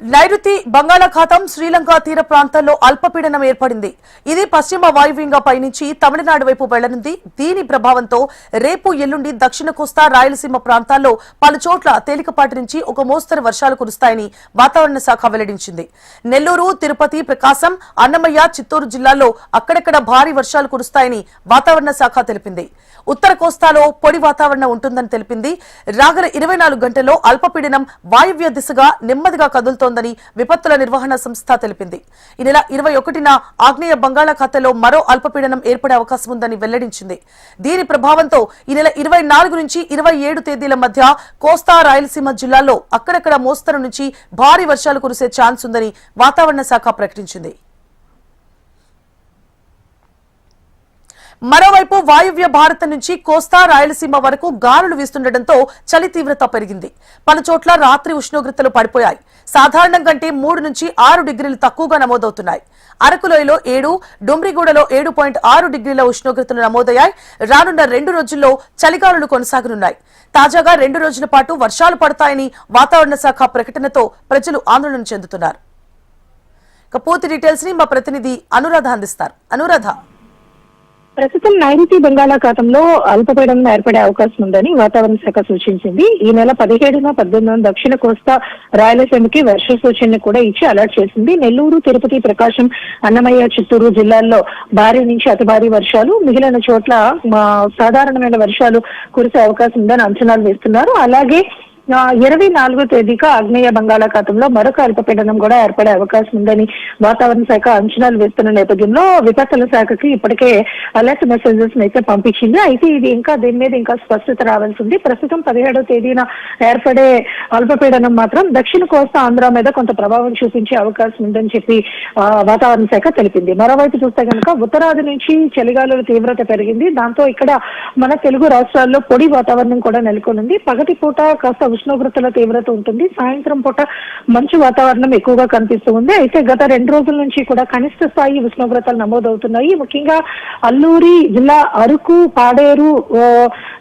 నైరుతి బంగాళాఖాతం శ్రీలంక తీర ప్రాంతాల్లో అల్పపీడనం ఏర్పడింది. ఇది పశ్చిమ వాయువ్యంగా పయనించి తమిళనాడు వైపు వెళ్ళనుంది. దీని ప్రభావంతో రేపు ఎల్లుండి దక్షిణ కోస్తా రాయలసీమ ప్రాంతాల్లో పలు చోట్ల తేలికపాటి నుంచి ఒక మోస్తరు వర్షాలు కురుస్తాయని వాతావరణ శాఖ వెల్లడించింది. నెల్లూరు తిరుపతి ప్రకాశం అన్నమయ్య చిత్తూరు జిల్లాల్లో అక్కడక్కడ భారీ వర్షాలు కురుస్తాయని వాతావరణ శాఖ తెలిపింది. ఉత్తర కోస్తాలో పొడి వాతావరణం ఉంటుందని తెలిపింది. రాగల ఇరవై నాలుగు గంటల్లో అల్పపీడనం వాయువ్య దిశగా నెమ్మదిగా చేస్తోందని విపత్తుల నిర్వహణ సంస్థ తెలిపింది. ఈ నెల ఇరవై ఒకటిన ఆగ్నేయ బంగాళాఖాతంలో మరో అల్పపీడనం ఏర్పడే అవకాశం ఉందని వెల్లడించింది. దీని ప్రభావంతో ఈ నెల ఇరవై నాలుగు నుంచి ఇరవై ఏడు తేదీల మధ్య కోస్తా రాయలసీమ జిల్లాల్లో అక్కడక్కడ మోస్తరు నుంచి భారీ వర్షాలు కురిసే ఛాన్స్ ఉందని వాతావరణ శాఖ ప్రకటించింది. మరోవైపు వాయువ్య భారత్ నుంచి కోస్తా రాయలసీమ వరకు గాలులు వీస్తుండటంతో చలి తీవ్రత పెరిగింది. పలుచోట్ల రాత్రి ఉష్ణోగ్రతలు పడిపోయాయి. సాధారణం కంటే మూడు నుంచి ఆరు డిగ్రీలు తక్కువగా నమోదవుతున్నాయి. అరకులోయలో ఏడు డుమ్రిగూడలో ఏడు పాయింట్ ఆరు డిగ్రీల ఉష్ణోగ్రతలు నమోదయ్యాయి. రానున్న రెండు రోజుల్లో చలిగాలులు కొనసాగనున్నాయి. తాజాగా రెండు రోజుల పాటు వర్షాలు పడతాయని వాతావరణ శాఖ ప్రకటనతో ప్రజలు ఆందోళన చెందుతున్నారు. పూర్తి డీటెయిల్స్ని మా ప్రతినిధి అనురాధ అందిస్తారు. అనురాధ. ప్రస్తుతం నైరుతి బంగాళాఖాతంలో అల్పపీడనం ఏర్పడే అవకాశం ఉందని వాతావరణ శాఖ సూచించింది. ఈ నెల పదిహేడున పద్దెనిమిది దక్షిణ కోస్తా రాయలసీమకి వర్ష సూచనను కూడా ఇచ్చి అలర్ట్ చేసింది. నెల్లూరు తిరుపతి ప్రకాశం అన్నమయ్య చిత్తూరు జిల్లాల్లో భారీ నుంచి అతి భారీ వర్షాలు మిగిలిన చోట్ల సాధారణమైన వర్షాలు కురిసే అవకాశం ఉందని అంచనాలు వేస్తున్నారు. అలాగే ఇరవై నాలుగో తేదీగా ఆగ్నేయ బంగాళాఖాతంలో మరొక అల్పపీడనం కూడా ఏర్పడే అవకాశం ఉందని వాతావరణ శాఖ అంచనాలు వేస్తున్న నేపథ్యంలో విపత్తుల శాఖకి ఇప్పటికే అలర్ట్ మెసేజెస్ అయితే పంపించింది. అయితే ఇది ఇంకా దీని మీద ఇంకా స్పష్టత రావాల్సి ఉంది. ప్రస్తుతం పదిహేడో తేదీన ఏర్పడే అల్పపీడనం మాత్రం దక్షిణ కోస్తా ఆంధ్ర మీద కొంత ప్రభావం చూపించే అవకాశం ఉందని చెప్పి వాతావరణ శాఖ తెలిపింది. మరోవైపు చూస్తే కనుక ఉత్తరాది నుంచి చలిగాలుల తీవ్రత పెరిగింది. దాంతో ఇక్కడ మన తెలుగు రాష్ట్రాల్లో పొడి వాతావరణం కూడా నెలకొనుంది. పగటి పూట కాస్త ఉష్ణోగ్రతల తీవ్రత ఉంటుంది. సాయంత్రం పూట మంచు వాతావరణం ఎక్కువగా కనిపిస్తూ ఉంది. అయితే గత రెండు రోజుల నుంచి కూడా కనిష్ట స్థాయి ఉష్ణోగ్రతలు నమోదవుతున్నాయి. ముఖ్యంగా అల్లూరి జిల్లా అరకు పాడేరు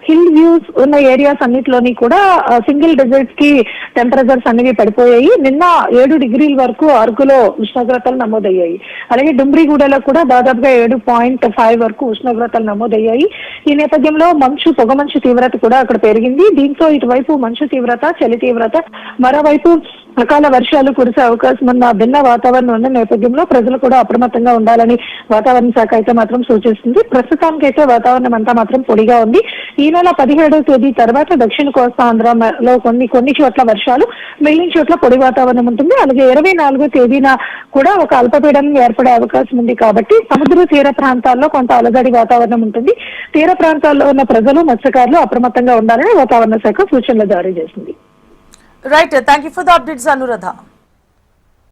హిల్ వ్యూస్ ఉన్న ఏరియాస్ అన్నిటిలోని కూడా సింగిల్ డిజిట్కి టెంపరేచర్స్ అనేవి పడిపోయాయి. నిన్న ఏడు డిగ్రీల వరకు అరకులో ఉష్ణోగ్రతలు నమోదయ్యాయి. అలాగే డుమ్రిగూడలో కూడా దాదాపుగా ఏడు పాయింట్ ఫైవ్ వరకు ఉష్ణోగ్రతలు నమోదయ్యాయి. ఈ నేపథ్యంలో మంచు పొగ మంచు తీవ్రత కూడా అక్కడ పెరిగింది. దీంతో ఇటువైపు మంచు తీవ్రత చలి తీవ్రత మరోవైపు అకాల వర్షాలు కురిసే అవకాశం ఉన్న భిన్న వాతావరణం ఉన్న నేపథ్యంలో ప్రజలు కూడా అప్రమత్తంగా ఉండాలని వాతావరణ శాఖ అయితే మాత్రం సూచిస్తుంది. ప్రస్తుతానికైతే వాతావరణం అంతా మాత్రం పొడిగా ఉంది. ఈ నెల పదిహేడవ తేదీ తర్వాత దక్షిణ కోస్తా ఆంధ్రలో కొన్ని కొన్ని చోట్ల వర్షాలు మిగిలిన చోట్ల పొడి వాతావరణం ఉంటుంది. అలాగే ఇరవై నాలుగో తేదీన కూడా ఒక అల్పపీడనం ఏర్పడే అవకాశం ఉంది కాబట్టి సముద్ర తీర ప్రాంతాల్లో కొంత అలజడి వాతావరణం ఉంటుంది. తీర ప్రాంతాల్లో ఉన్న ప్రజలు మత్స్యకారులు అప్రమత్తంగా ఉండాలని వాతావరణ శాఖ సూచనలు జారీ చేసింది. Right, thank you for the updates, Anuradha.